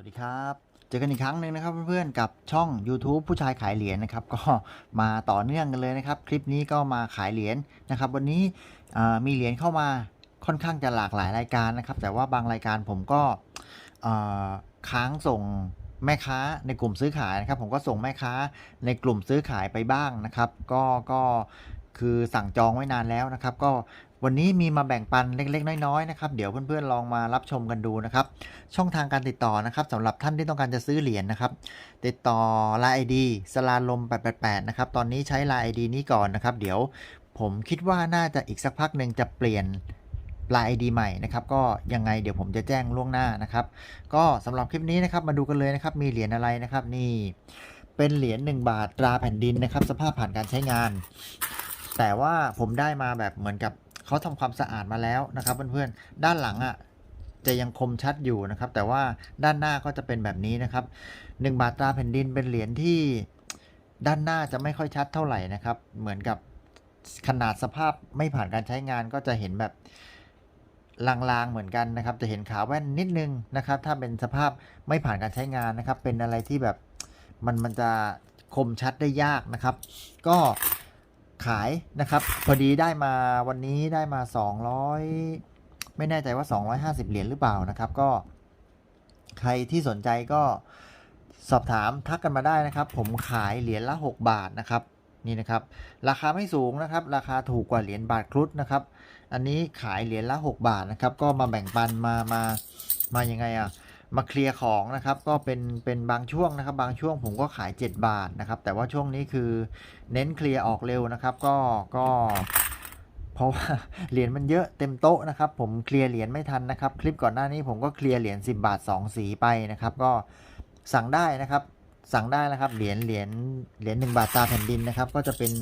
สวัสดีครับ เจอกันอีกครั้งหนึ่งนะครับเพื่อนๆกับช่อง YouTube ผู้ชายขายเหรียญนะครับ ก็มาต่อเนื่องกันเลยนะครับ คลิปนี้ก็มาขายเหรียญนะครับ วันนี้มีเหรียญเข้ามาค่อนข้างจะหลากหลายรายการนะครับ แต่ว่าบางรายการผมก็ค้างส่งแม่ค้าในกลุ่มซื้อขายนะครับ ผมก็ส่งแม่ค้าในกลุ่มซื้อขายไปบ้างนะครับ ก็ก็คือสั่งจองไว้นานแล้วนะครับ ก็ วันนี้มีมาแบ่งปันเล็กๆ น้อยๆนะครับเดี๋ยวเพื่อนๆลองมารับชมกันดูนะครับ ช่องทางการติดต่อนะครับสำหรับท่านที่ต้องการจะซื้อเหรียญนะครับ ติดต่อ Line ID สลาลม 888 นะครับ ตอนนี้ใช้ Line ID นี้ก่อนนะครับ เดี๋ยวผมคิดว่าน่าจะอีกสักพักหนึ่งจะเปลี่ยน Line ID ใหม่นะครับ ก็ยังไงเดี๋ยวผมจะแจ้งล่วงหน้านะครับ ก็สำหรับคลิปนี้นะครับมาดูกันเลยนะครับ มีเหรียญอะไรนะครับ นี่เป็นเหรียญ1บาทตราแผ่นดินนะครับ สภาพผ่านการใช้งาน แต่ว่าผมได้มาแบบเหมือนกับ เขาทำความสะอาดมาแล้วนะครับเพื่อนๆ ด้านหลังอะจะยังคมชัดอยู่นะครับ แต่ว่าด้านหน้าก็จะเป็นแบบนี้นะครับ 1 บาทตราแผ่นดินเป็นเหรียญที่ด้านหน้าจะไม่ค่อยชัดเท่าไหร่นะครับ เหมือนกับขนาดสภาพไม่ผ่านการใช้งานก็จะเห็นแบบลางๆเหมือนกันนะครับ จะเห็นขาแว่นนิดนึงนะครับ ถ้าเป็นสภาพไม่ผ่านการใช้งานนะครับ เป็นอะไรที่แบบมันมันจะคมชัดได้ยากนะครับ ก็ ขายนะครับ พอดีได้มาวันนี้ได้มา 200 ไม่แน่ใจว่า 250 เหรียญหรือเปล่านะครับก็ ใครที่สนใจก็สอบถามทักกันมาได้นะครับ ผมขายเหรียญละ 6 บาทนะครับนี่นะครับ ราคาไม่สูงนะครับ ราคาถูกกว่าเหรียญบาทครุฑนะครับ อันนี้ขายเหรียญละ 6 บาทนะครับ ก็มาแบ่งปันมามามายังไงอะ มาเคลียร์ของนะครับก็เป็นเป็นบางช่วงนะครับ บางช่วงผมก็ขาย 7 บาทนะครับ แต่ว่าช่วงนี้คือเน้นเคลียร์ออกเร็วนะครับ ก็ก็ เพราะว่าเหรียญมันเยอะเต็มโต๊ะนะครับ ผมเคลียร์เหรียญไม่ทันนะครับ คลิปก่อนหน้านี้ผมก็เคลียร์เหรียญ10 บาท 2 สีไปนะครับ ก็สั่งได้นะครับ สั่งได้นะครับเหรียญเหรียญเหรียญ1บาทตาแผ่นดินนะครับ ก็จะเป็น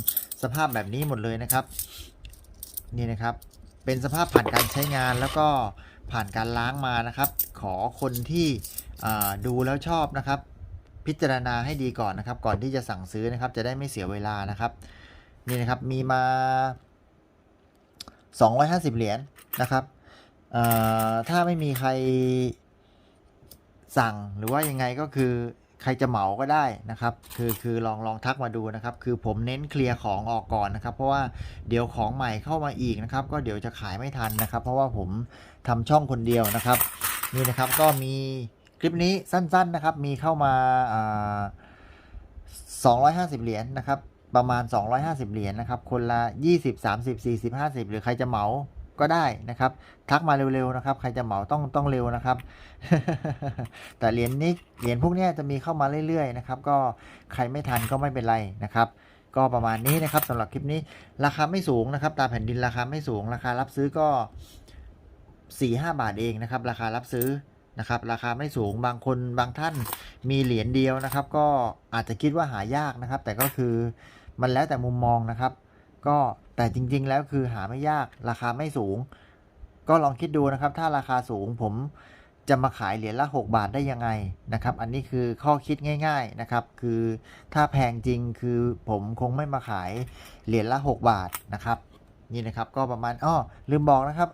สภาพแบบนี้หมดเลยนะครับ นี่นะครับ เป็นสภาพผ่านการใช้งานแล้วก็ ผ่านการล้างมานะครับ ขอคนที่ดูแล้วชอบนะครับ พิจารณาให้ดีก่อนนะครับ ก่อนที่จะสั่งซื้อนะครับ จะได้ไม่เสียเวลานะครับ นี่นะครับมีมา 250 เหรียญนะครับถ้าไม่มีใครสั่งหรือว่ายังไงก็คือ ใครจะเหมาก็ได้นะครับ คือคือลองลองทักมาดูนะครับ คือผมเน้นเคลียร์ของออกก่อนนะครับ เพราะว่าเดี๋ยวของใหม่เข้ามาอีกนะครับ ก็เดี๋ยวจะขายไม่ทันนะครับ เพราะว่าผมทำช่องคนเดียวนะครับ นี่นะครับก็มีคลิปนี้สั้นๆนะครับ มีเข้ามาอ่า250 เหรียญนะครับ ประมาณ 250 เหรียญนะครับ คนละ 20 30 40 50 หรือใครจะเหมา ก็ได้นะครับ ทักมาเร็วๆนะครับ ใครจะเหมาต้องต้องเร็วนะครับ แต่เหรียญนี้เหรียญพวกนี้จะมีเข้ามาเรื่อยๆนะครับ ก็ใครไม่ทันก็ไม่เป็นไรนะครับก็ประมาณนี้นะครับสำหรับคลิปนี้ราคาไม่สูงนะครับตาแผ่นดินราคาไม่สูงราคารับซื้อก็ 4-5 บาทเองนะครับ ราคารับซื้อนะครับ ราคาไม่สูงบางคนบางท่านมีเหรียญเดียวนะครับ ก็อาจจะคิดว่าหายากนะครับ แต่ก็คือมันแล้วแต่มุมมองนะครับ ก็ แต่จริงๆแล้วคือหาไม่ยากราคาไม่สูง ก็ลองคิดดูนะครับ ถ้าราคาสูงผมจะมาขายเหรียญละ 6 บาทได้ยังไงนะครับ อันนี้คือข้อคิดง่าย ๆนะครับ คือถ้าแพงจริงคือผมคงไม่มาขายเหรียญละ 6 บาทนะครับ นี่นะครับก็ประมาณอ้อลืมบอกนะครับ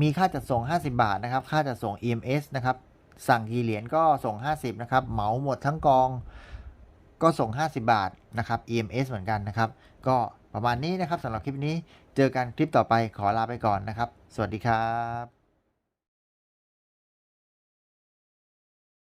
มีค่าจัดส่ง 50 บาทนะครับ ค่าจัดส่ง EMS นะครับ สั่งกี่เหรียญก็ส่ง 50 นะครับ เหมาหมดทั้งกอง ก็ส่ง 50 บาทนะครับ EMS เหมือนกันนะครับ ก็ ประมาณนี้นะครับสำหรับคลิปนี้ เจอกันคลิปต่อไปขอลาไปก่อนนะครับ สวัสดีครับ